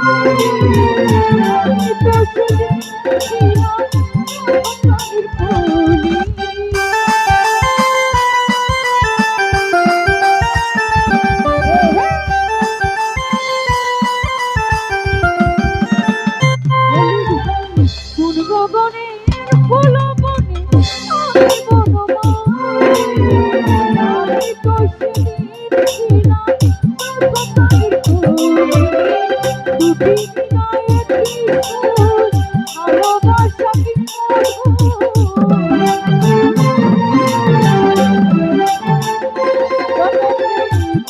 Thank you.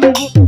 বন্ধু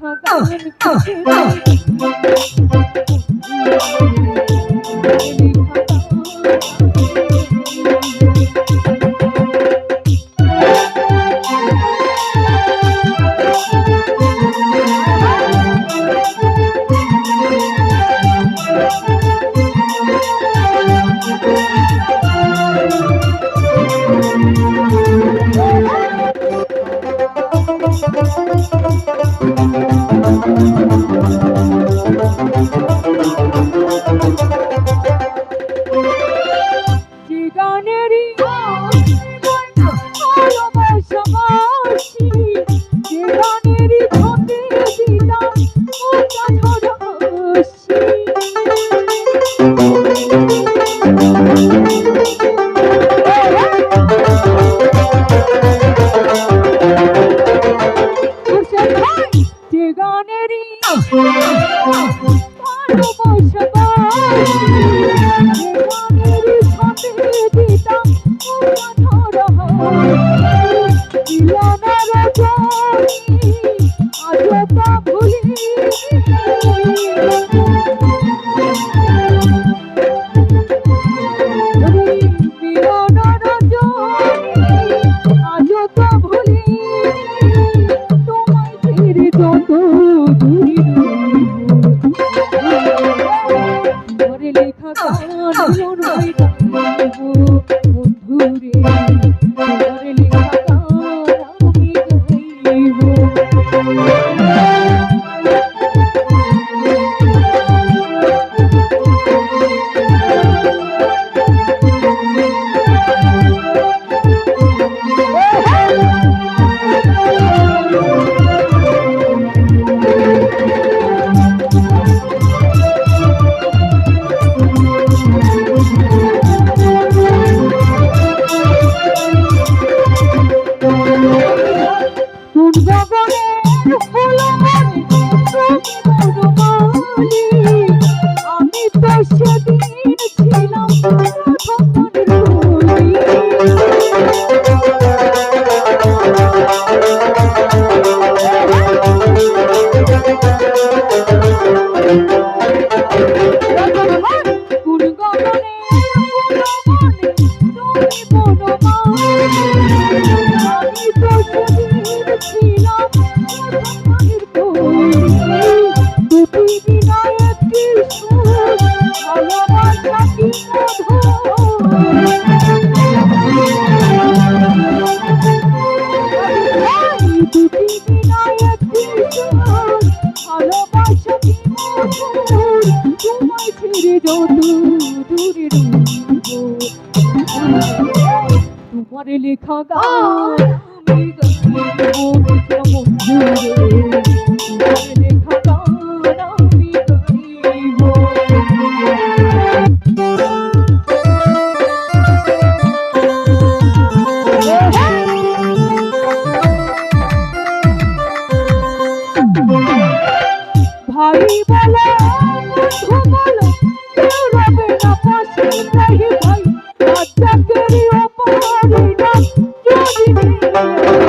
থাকা আমি তো সেদিন ছিলাম লেখা গান মঞ্জুরে Thank you.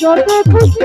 যত খুশি